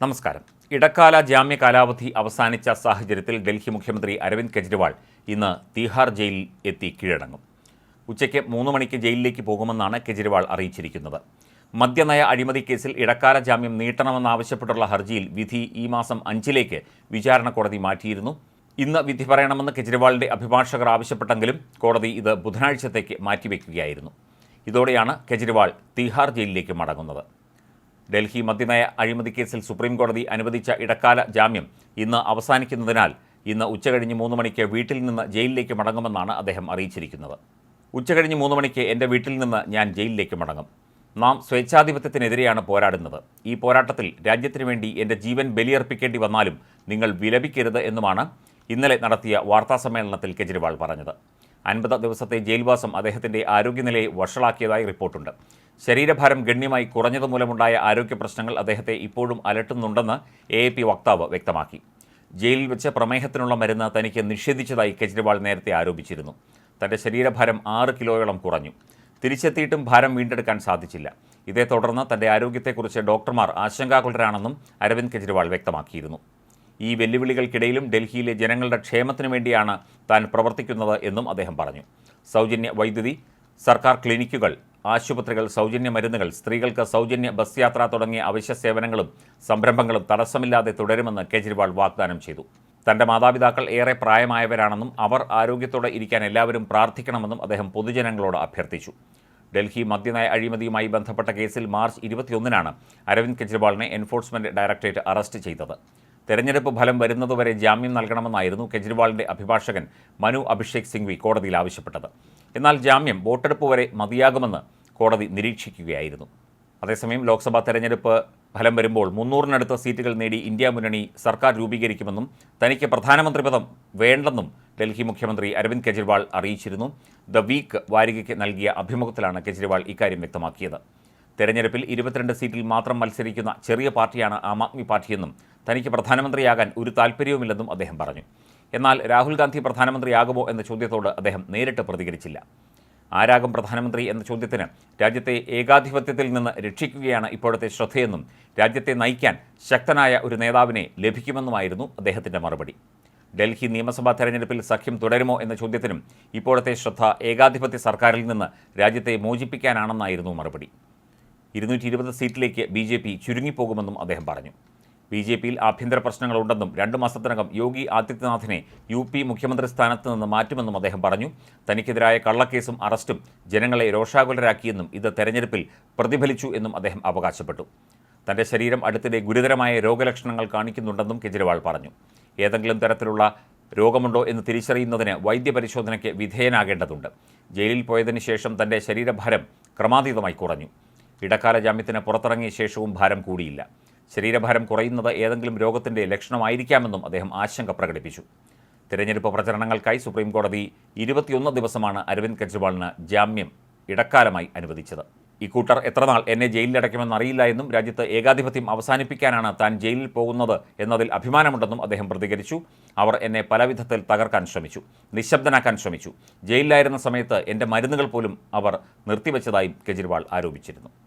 നമസ്കാരം. ഇടക്കാല ജാമ്യ കാലാവധി അവസാനിച്ച സാഹചര്യത്തിൽ ഡൽഹി മുഖ്യമന്ത്രി അരവിന്ദ് കെജ്രിവാൾ ഇന്ന് തീഹാർ ജയിലിൽ എത്തി കീഴടങ്ങും. ഉച്ചയ്ക്ക് മൂന്ന് മണിക്ക് ജയിലിലേക്ക് പോകുമെന്നാണ് കെജ്രിവാൾ അറിയിച്ചിരിക്കുന്നത്. മദ്യനയ അഴിമതി കേസിൽ ഇടക്കാല ജാമ്യം നീട്ടണമെന്നാവശ്യപ്പെട്ടുള്ള ഹർജിയിൽ വിധി ഈ മാസം അഞ്ചിലേക്ക് വിചാരണ കോടതി മാറ്റിയിരുന്നു. ഇന്ന് വിധി പറയണമെന്ന് കെജ്രിവാളിന്റെ അഭിഭാഷകർ ആവശ്യപ്പെട്ടെങ്കിലും കോടതി ഇത് ബുധനാഴ്ചത്തേക്ക് മാറ്റിവെക്കുകയായിരുന്നു. ഇതോടെയാണ് കെജ്രിവാൾ തീഹാർ ജയിലിലേക്ക് മടങ്ങുന്നത്. ഡൽഹി മദ്യനയ അഴിമതി കേസിൽ സുപ്രീംകോടതി അനുവദിച്ച ഇടക്കാല ജാമ്യം ഇന്ന് അവസാനിക്കുന്നതിനാൽ ഇന്ന് ഉച്ചകഴിഞ്ഞ് മൂന്ന് മണിക്ക് വീട്ടിൽ നിന്ന് ജയിലിലേക്ക് മടങ്ങുമെന്നാണ് അദ്ദേഹം അറിയിച്ചിരിക്കുന്നത്. ഉച്ചകഴിഞ്ഞ് മൂന്ന് മണിക്ക് എന്റെ വീട്ടിൽ നിന്ന് ഞാൻ ജയിലിലേക്ക് മടങ്ങും. നാം സ്വേച്ഛാധിപത്യത്തിനെതിരെയാണ് പോരാടുന്നത്. ഈ പോരാട്ടത്തിൽ രാജ്യത്തിനു വേണ്ടി എന്റെ ജീവൻ ബലിയർപ്പിക്കേണ്ടി വന്നാലും നിങ്ങൾ വിലപിക്കരുത് എന്നുമാണ് ഇന്നലെ നടത്തിയ വാർത്താസമ്മേളനത്തിൽ കെജ്രിവാൾ പറഞ്ഞത്. അൻപത് ദിവസത്തെ ജയിൽവാസം അദ്ദേഹത്തിന്റെ ആരോഗ്യനിലയെ വഷളാക്കിയതായി റിപ്പോർട്ടുണ്ട്. ശരീരഭാരം ഗണ്യമായി കുറഞ്ഞതുമൂലമുണ്ടായ ആരോഗ്യ പ്രശ്നങ്ങൾ അദ്ദേഹത്തെ ഇപ്പോഴും അലട്ടുന്നുണ്ടെന്ന് എ പി വക്താവ് വ്യക്തമാക്കി. ജയിലിൽ വെച്ച് പ്രമേഹത്തിനുള്ള മരുന്ന് തനിക്ക് നിഷേധിച്ചതായി കെജ്രിവാൾ നേരത്തെ ആരോപിച്ചിരുന്നു. തന്റെ ശരീരഭാരം ആറ് കിലോയോളം കുറഞ്ഞു. തിരിച്ചെത്തിയിട്ടും ഭാരം വീണ്ടെടുക്കാൻ സാധിച്ചില്ല. ഇതേ തുടർന്ന് തന്റെ ആരോഗ്യത്തെക്കുറിച്ച് ഡോക്ടർമാർ ആശങ്കാകുലരാണെന്നും അരവിന്ദ് കെജ്രിവാൾ വ്യക്തമാക്കിയിരുന്നു. ഈ വെല്ലുവിളികൾക്കിടയിലും ഡൽഹിയിലെ ജനങ്ങളുടെ ക്ഷേമത്തിനു വേണ്ടിയാണ് താൻ പ്രവർത്തിക്കുന്നത് എന്നും അദ്ദേഹം പറഞ്ഞു. സൗജന്യ വൈദ്യുതി സർക്കാർ ക്ലിനിക്കുകൾ ആശുപത്രികൾ സൗജന്യ മരുന്നുകൾ സ്ത്രീകൾക്ക് സൗജന്യ ബസ് യാത്ര തുടങ്ങിയ അവശ്യ സേവനങ്ങളും സംരംഭങ്ങളും തടസ്സമില്ലാതെ തുടരുമെന്ന് കേജ്രിവാൾ വാഗ്ദാനം ചെയ്തു. തന്റെ മാതാപിതാക്കൾ ഏറെ പ്രായമായവരാണെന്നും അവർ ആരോഗ്യത്തോടെ ഇരിക്കാൻ എല്ലാവരും പ്രാർത്ഥിക്കണമെന്നും അദ്ദേഹം പൊതുജനങ്ങളോട് അഭ്യർത്ഥിച്ചു. ഡൽഹി മദ്യനയ അഴിമതിയുമായി ബന്ധപ്പെട്ട കേസിൽ മാർച്ച് ഇരുപത്തിയൊന്നിനാണ് അരവിന്ദ് കെജ്രിവാളിനെ എൻഫോഴ്സ്മെന്റ് ഡയറക്ടറേറ്റ് അറസ്റ്റ് ചെയ്തത്. തെരഞ്ഞെടുപ്പ് ഫലം വരുന്നതുവരെ ജാമ്യം നൽകണമെന്നായിരുന്നു കെജ്രിവാളിന്റെ അഭിഭാഷകൻ മനു അഭിഷേക് സിംഗ്വി കോടതിയിൽ ആവശ്യപ്പെട്ടത്. എന്നാൽ ജാമ്യം വോട്ടെടുപ്പ് വരെ മതിയാകുമെന്ന് കോടതി നിരീക്ഷിക്കുകയായിരുന്നു. അതേസമയം ലോക്സഭാ തെരഞ്ഞെടുപ്പ് ഫലം വരുമ്പോൾ മുന്നൂറിനടുത്ത് സീറ്റുകൾ നേടി ഇന്ത്യ മുന്നണി സർക്കാർ രൂപീകരിക്കുമെന്നും തനിക്ക് പ്രധാനമന്ത്രി പദം വേണ്ടെന്നും ഡൽഹി മുഖ്യമന്ത്രി അരവിന്ദ് കെജ്രിവാൾ അറിയിച്ചിരുന്നു. ദ വീക്ക് വാരികയ്ക്ക് നൽകിയ അഭിമുഖത്തിലാണ് കെജ്രിവാൾ ഇക്കാര്യം വ്യക്തമാക്കിയത്. തെരഞ്ഞെടുപ്പിൽ ഇരുപത്തിരണ്ട് സീറ്റിൽ മാത്രം മത്സരിക്കുന്ന ചെറിയ പാർട്ടിയാണ് ആം ആദ്മി പാർട്ടിയെന്നും തനിക്ക് പ്രധാനമന്ത്രിയാകാൻ ഒരു താല്പര്യവുമില്ലെന്നും അദ്ദേഹം പറഞ്ഞു. എന്നാൽ രാഹുൽ ഗാന്ധി പ്രധാനമന്ത്രിയാകുമോ എന്ന ചോദ്യത്തോട് അദ്ദേഹം നേരിട്ട് പ്രതികരിച്ചില്ല. ആരാകും പ്രധാനമന്ത്രി എന്ന ചോദ്യത്തിന് രാജ്യത്തെ ഏകാധിപത്യത്തിൽ നിന്ന് രക്ഷിക്കുകയാണ് ഇപ്പോഴത്തെ ശ്രദ്ധയെന്നും രാജ്യത്തെ നയിക്കാൻ ശക്തനായ ഒരു നേതാവിനെ ലഭിക്കുമെന്നുമായിരുന്നു അദ്ദേഹത്തിന്റെ മറുപടി. ഡൽഹി നിയമസഭാ തെരഞ്ഞെടുപ്പിൽ സഖ്യം തുടരുമോ എന്ന ചോദ്യത്തിനും ഇപ്പോഴത്തെ ശ്രദ്ധ ഏകാധിപത്യ സർക്കാരിൽ നിന്ന് രാജ്യത്തെ മോചിപ്പിക്കാനാണെന്നായിരുന്നു മറുപടി. ഇരുന്നൂറ്റി ഇരുപത് സീറ്റിലേക്ക് ബി ജെ പി ചുരുങ്ങിപ്പോകുമെന്നും അദ്ദേഹം പറഞ്ഞു. ബി ജെ പിയിൽ ആഭ്യന്തര പ്രശ്നങ്ങളുണ്ടെന്നും രണ്ടു മാസത്തിനകം യോഗി ആദിത്യനാഥിനെ യു പി മുഖ്യമന്ത്രി സ്ഥാനത്ത് നിന്ന് മാറ്റുമെന്നും അദ്ദേഹം പറഞ്ഞു. തനിക്കെതിരായ കള്ളക്കേസും അറസ്റ്റും ജനങ്ങളെ രോഷാകുലരാക്കിയെന്നും ഇത് തെരഞ്ഞെടുപ്പിൽ പ്രതിഫലിച്ചു എന്നും അദ്ദേഹം അവകാശപ്പെട്ടു. തന്റെ ശരീരം അടുത്തിടെ ഗുരുതരമായ രോഗലക്ഷണങ്ങൾ കാണിക്കുന്നുണ്ടെന്നും കെജ്രിവാൾ പറഞ്ഞു. ഏതെങ്കിലും തരത്തിലുള്ള രോഗമുണ്ടോ എന്ന് തിരിച്ചറിയുന്നതിന് വൈദ്യപരിശോധനയ്ക്ക് വിധേയനാകേണ്ടതുണ്ട്. ജയിലിൽ പോയതിനു ശേഷം തന്റെ ശരീരഭാരം ക്രമാതീതമായി കുറഞ്ഞു. ഇടക്കാല ജാമ്യത്തിന് പുറത്തിറങ്ങിയ ശേഷവും ഭാരം കൂടിയില്ല. ശരീരഭാരം കുറയുന്നത് ഏതെങ്കിലും രോഗത്തിന്റെ ലക്ഷണമായിരിക്കാമെന്നും അദ്ദേഹം ആശങ്ക പ്രകടിപ്പിച്ചു. തിരഞ്ഞെടുപ്പ് പ്രചരണങ്ങൾക്കായി സുപ്രീംകോടതി ഇരുപത്തിയൊന്ന് ദിവസമാണ് അരവിന്ദ് കെജ്രിവാളിന് ജാമ്യം ഇടക്കാലമായി അനുവദിച്ചത്. ഇക്കൂട്ടർ എത്രനാൾ എന്നെ ജയിലിലടയ്ക്കുമെന്നറിയില്ല എന്നും രാജ്യത്ത് ഏകാധിപത്യം അവസാനിപ്പിക്കാനാണ് താൻ ജയിലിൽ പോകുന്നത് എന്നതിൽ അഭിമാനമുണ്ടെന്നും അദ്ദേഹം പ്രതികരിച്ചു. അവർ എന്നെ പലവിധത്തിൽ തകർക്കാൻ ശ്രമിച്ചു നിശബ്ദനാക്കാൻ ശ്രമിച്ചു. ജയിലിലായിരുന്ന സമയത്ത് എന്റെ മരുന്നുകൾ പോലും അവർ നിർത്തിവെച്ചതായും കെജ്രിവാൾ ആരോപിച്ചിരുന്നു.